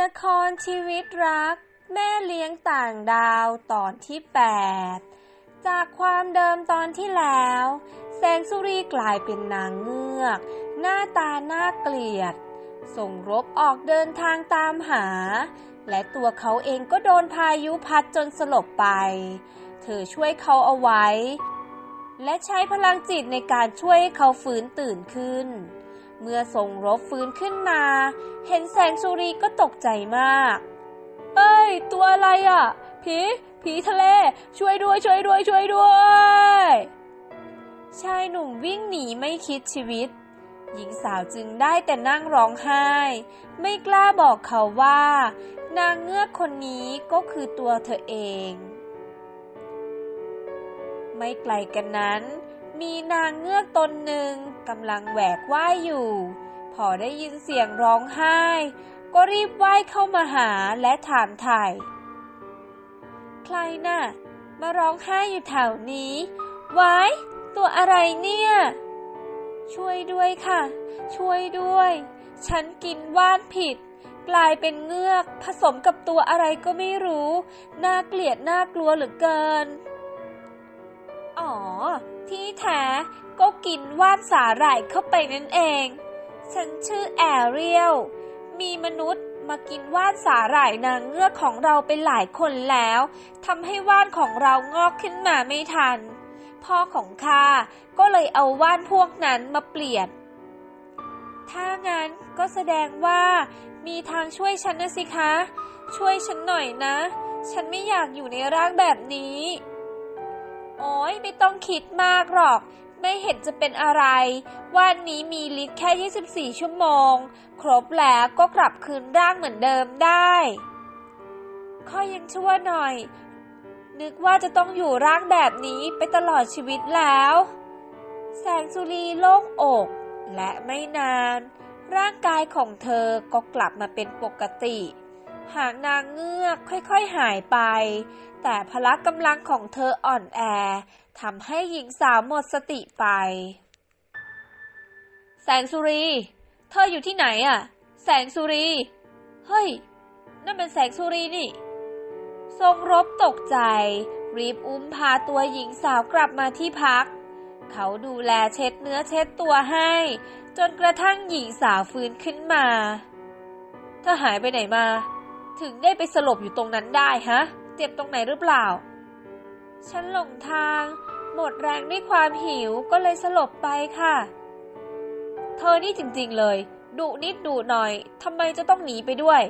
ละครชีวิตรัก แม่เลี้ยงต่างดาวตอนที่ 8 จากความเดิมตอนที่แล้ว แสงสุรีกลายเป็นนางเงือก หน้าตาน่าเกลียด ส่งรบออกเดินทางตามหา และตัวเขาเองก็โดนพายุพัดจนสลบไป เธอช่วยเขาเอาไว้ และใช้พลังจิตในการช่วยให้เขาฟื้นตื่นขึ้น เมื่อทรงรบฟื้นขึ้นมา เห็นแสงสุรีก็ตกใจมาก เอ้ย ตัวอะไรอะ ผี ผีทะเล ช่วยด้วย ช่วยด้วย ช่วยด้วย ชายหนุ่มวิ่งหนีไม่คิดชีวิต หญิงสาวจึงได้แต่นั่งร้องไห้ ไม่กล้าบอกเขาว่า นางเงือกคนนี้ก็คือตัวเธอเอง ไม่ไกลกันนั้น มีนางเงือกตนหนึ่งกำลังแหวกว่ายอยู่ พอได้ยินเสียงร้องไห้ ก็รีบว่ายเข้ามาหาและถามไถ่ใครน่ะ มาร้องไห้อยู่แถวนี้ว้ายตัวอะไรเนี่ย ช่วยด้วยค่ะ ช่วยด้วย ฉันกินว่านผิด กลายเป็นเงือก ผสมกับตัวอะไรก็ไม่รู้ น่าเกลียดน่ากลัวเหลือเกิน อ๋อ ที่แท้ก็กินว่านสาหร่ายเข้าไปนั่นเอง ฉันชื่อแอเรียล มีมนุษย์มากินว่านสาหร่ายนางเงือกของเราไปหลายคนแล้วทำให้ว่านของเรางอกขึ้นมาไม่ทัน พ่อของข้าก็เลยเอาว่านพวกนั้นมาเปลี่ยน ถ้างั้นก็แสดงว่ามีทางช่วยฉันนะสิคะ ช่วยฉันหน่อยนะ ฉันไม่อยากอยู่ในร่างแบบนี้ โอ้ยไม่ต้องคิดมากหรอก ไม่เห็นจะเป็นอะไร วันนี้มีลิตรแค่ 24 ชั่วโมง ครบแล้วก็กลับคืนร่างเหมือนเดิมได้ข้อยังชั่วหน่อย นึกว่าจะต้องอยู่ร่างแบบนี้ไปตลอดชีวิตแล้ว แสงสุรีโล่งอก และไม่นาน ร่างกายของเธอก็กลับมาเป็นปกติ หางนางเงือกค่อยๆหายไป แต่พละกำลังของเธออ่อนแอทำให้หญิงสาวหมดสติไป แสงสุรี เธออยู่ที่ไหนอะแสงสุรี เฮ้ย นั่นเป็นแสงสุรีนี่ ทรงรบตกใจ รีบอุ้มพาตัวหญิงสาวกลับมาที่พัก เขาดูแลเช็ดเนื้อเช็ดตัวให้ จนกระทั่งหญิงสาวฟื้นขึ้นมา เธอหายไปไหนมา ถึงได้ไปสลบอยู่ตรงนั้นได้ฮะ เจ็บตรงไหนหรือเปล่า ฉันหลงทาง หมดแรงด้วยความหิวก็เลยสลบไปค่ะ เธอนี่จริงๆเลย ดุนิดดุหน่อยทำไมจะต้องหนีไปด้วย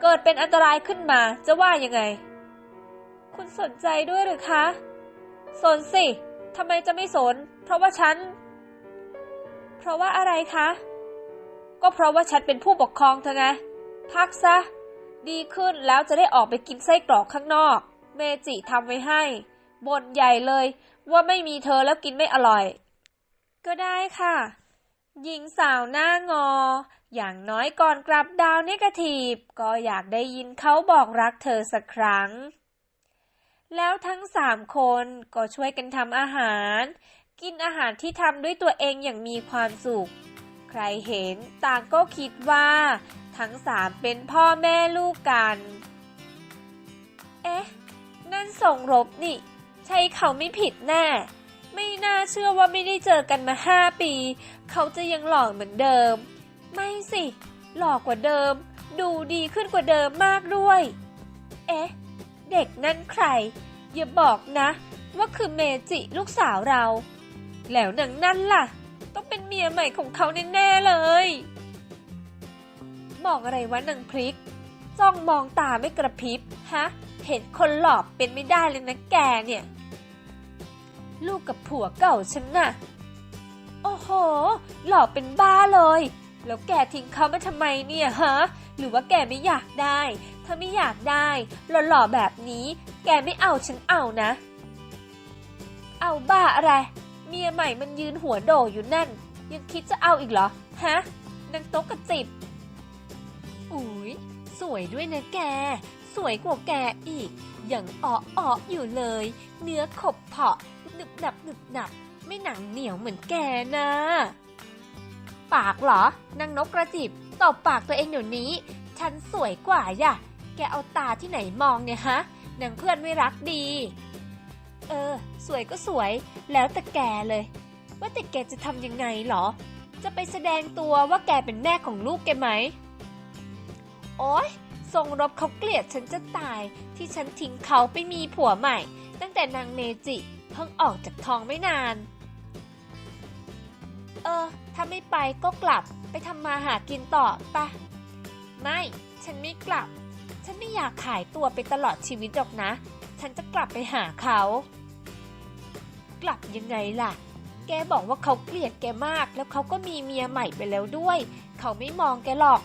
เกิดเป็นอันตรายขึ้นมาจะว่ายังไง คุณสนใจด้วยหรือคะ สนสิทำไมจะไม่สน เพราะว่าฉัน เพราะว่าอะไรคะ ก็เพราะว่าฉันเป็นผู้ปกครองเธอไง พักซะ ดีขึ้นแล้วจะได้ออกไปกินไส้กรอกข้างนอก เมจิทำไว้ให้บ่นใหญ่เลยว่าไม่มีเธอแล้วกินไม่อร่อย ก็ได้ค่ะ หญิงสาวหน้างอ อย่างน้อยก่อนกลับดาวเนกาทีฟก็อยากได้ยินเขาบอกรักเธอสักครั้ง แล้วทั้งสามคนก็ช่วยกันทำอาหาร กินอาหารที่ทำด้วยตัวเองอย่างมีความสุข ใครเห็นต่างก็คิดว่า ทั้งสามเป็นพ่อแม่ลูกกัน เอ๊ะ นั่นส่งรบนี่ ใช่เขาไม่ผิดแน่ ไม่น่าเชื่อว่าไม่ได้เจอกันมาห้าปี เขาจะยังหล่อเหมือนเดิม ไม่สิ หล่อกว่าเดิม ดูดีขึ้นกว่าเดิมมากด้วย เอ๊ะ เด็กนั่นใคร อย่าบอกนะ ว่าคือเมจิลูกสาวเรา แล้วหนางนั่นล่ะ ต้องเป็นเมียใหม่ของเขาแน่ๆเลย องอะไรวะนางพริก จ้องมองตาไม่กระพริบ ฮะ เห็นคนหลอกเป็นไม่ได้เลยนะแกเนี่ย ลูกกับผัวเก่าฉันน่ะ โอ้โห หลอกเป็นบ้าเลย แล้วแกทิ้งเขามาทำไมเนี่ยฮะ หรือว่าแกไม่อยากได้ ถ้าไม่อยากได้ หล่อๆแบบนี้ แกไม่เอาฉันเอานะ เอาบ้าอะไร เมียใหม่มันยืนหัวโดอยู่นั่น ยังคิดจะเอาอีกเหรอ ฮะนางโต๊ะกระจิบ อุ๊ย สวยด้วยนะแก สวยกว่าแกอีก อย่างอ้ออ้ออยู่เลย เนื้อขบเพาะหนึบหนับหนึบหนับ ไม่หนังเหนียวเหมือนแกนะ ปากเหรอนางนกกระจิบตบปากตัวเองเดี๋ยวนี้ ฉันสวยกว่าย่ะ แกเอาตาที่ไหนมองเนี่ยฮะนางเพื่อนไม่รักดี เออ สวยก็สวย แล้วแต่แกเลย ว่าแต่แกจะทำยังไงเหรอ จะไปแสดงตัวว่าแกเป็นแม่ของลูกแกไหม โอ๊ยทรงรบเขาเกลียดฉันจะตายที่ฉันทิ้งเขาไปมีผัวใหม่ ตั้งแต่นางเมจิเพิ่งออกจากท้องไม่นาน เออ ถ้าไม่ไปก็กลับไปทำมาหากินต่อปะไม่ ฉันไม่กลับ ฉันไม่อยากขายตัวไปตลอดชีวิตหรอกนะ ฉันจะกลับไปหาเขา กลับยังไงล่ะ แกบอกว่าเขาเกลียดแกมาก แล้วเขาก็มีเมียใหม่ไปแล้วด้วย เขาไม่มองแกหรอก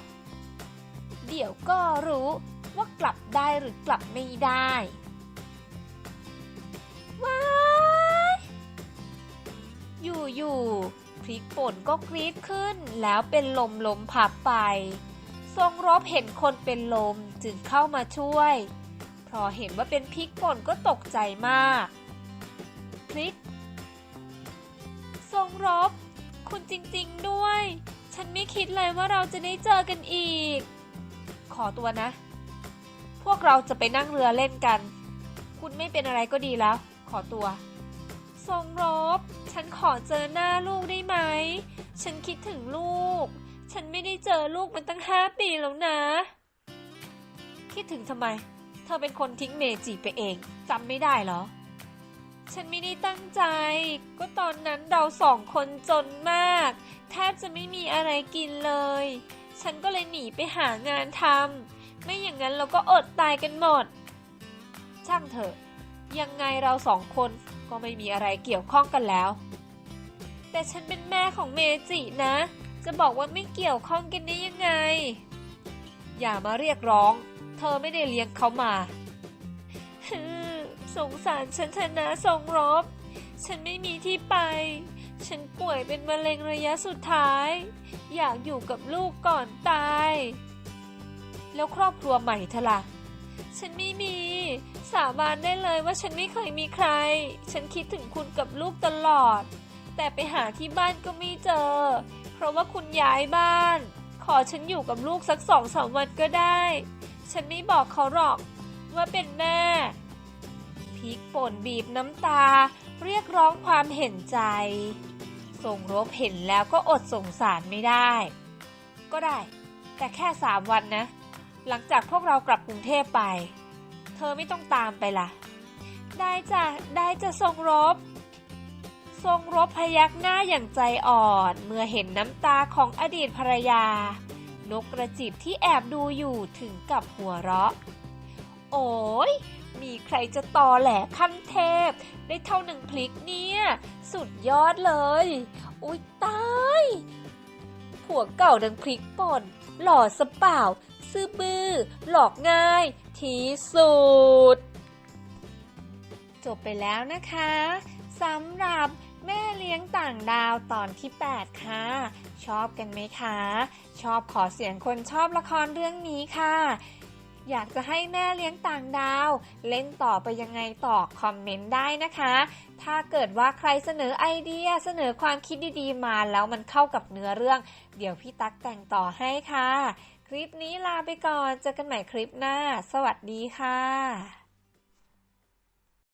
เดี๋ยวก็รู้ว่ากลับได้หรือกลับไม่ได้ ว้ายอยู่ๆพริกป่นก็กรีดขึ้นแล้วเป็นลมลมพับไป ทรงรบเห็นคนเป็นลมจึงเข้ามาช่วย พอเห็นว่าเป็นพริกป่นก็ตกใจมากพริก ทรงรบ คุณจริงๆด้วย ฉันไม่คิดเลยว่าเราจะได้เจอกันอีก ขอตัวนะ พวกเราจะไปนั่งเรือเล่นกัน คุณไม่เป็นอะไรก็ดีแล้ว ขอตัว ทรงรบ ฉันขอเจอหน้าลูกได้ไหม ฉันคิดถึงลูก ฉันไม่ได้เจอลูกมาตั้งห้าปีแล้วนะ คิดถึงทำไม เธอเป็นคนทิ้งเมจิไปเองจำไม่ได้เหรอ ฉันไม่ได้ตั้งใจ ก็ตอนนั้นเราสองคนจนมาก แทบจะไม่มีอะไรกินเลย ฉันก็เลยหนีไปหางานทำไม่อย่างนั้นเราก็อดตายกันหมด ช่างเถอะ ยังไงเราสองคนก็ไม่มีอะไรเกี่ยวข้องกันแล้ว แต่ฉันเป็นแม่ของเมจินะ จะบอกว่าไม่เกี่ยวข้องกันได้ยังไง อย่ามาเรียกร้อง เธอไม่ได้เลี้ยงเขามาสงสารฉันเถอะนะทรงรบ ฉันไม่มีที่ไป ฉันป่วยเป็นมะเร็งระยะสุดท้าย อยากอยู่กับลูกก่อนตาย แล้วครอบครัวใหม่เธอล่ะ ฉันไม่มี สาบานได้เลยว่าฉันไม่เคยมีใคร ฉันคิดถึงคุณกับลูกตลอด แต่ไปหาที่บ้านก็ไม่เจอ เพราะว่าคุณย้ายบ้าน ขอฉันอยู่กับลูกสักสองสามวันก็ได้ ฉันไม่บอกเขาหรอกว่าเป็นแม่พริกป่นบีบน้ำตา เรียกร้องความเห็นใจ ส่งรบเห็นแล้วก็อดสงสารไม่ได้ ก็ได้ แต่แค่สามวันนะ หลังจากพวกเรากลับกรุงเทพไป เธอไม่ต้องตามไปล่ะ ได้จ้ะ ได้จะทรงรบ ทรงรบพยักหน้าอย่างใจอ่อนเมื่อเห็นน้ำตาของอดีตภรรยา นกกระจิบที่แอบดูอยู่ถึงกับหัวเราะ โอ้ยมีใครจะตอแหลขั้นเทพ ได้เท่าหนึ่งพลิกเนี่ย สุดยอดเลย อุ๊ยตายผัวเก่าดังพริกป่น หล่อสเปล่า ซื่อบื้อ หลอกง่าย ที่สุด จบไปแล้วนะคะสำหรับแม่เลี้ยงต่างดาวตอนที่ 8 ค่ะ ชอบกันไหมคะ ชอบขอเสียงคนชอบละครเรื่องนี้ค่ะ อยากจะให้แม่เลี้ยงต่างดาว เล่นต่อไปยังไงต่อคอมเมนต์ได้นะคะ ถ้าเกิดว่าใครเสนอไอเดียเสนอความคิดดีๆมาแล้วมันเข้ากับเนื้อเรื่อง เดี๋ยวพี่ตั๊กแต่งต่อให้ค่ะ คลิปนี้ลาไปก่อนเจอกันใหม่คลิปหน้า สวัสดีค่ะ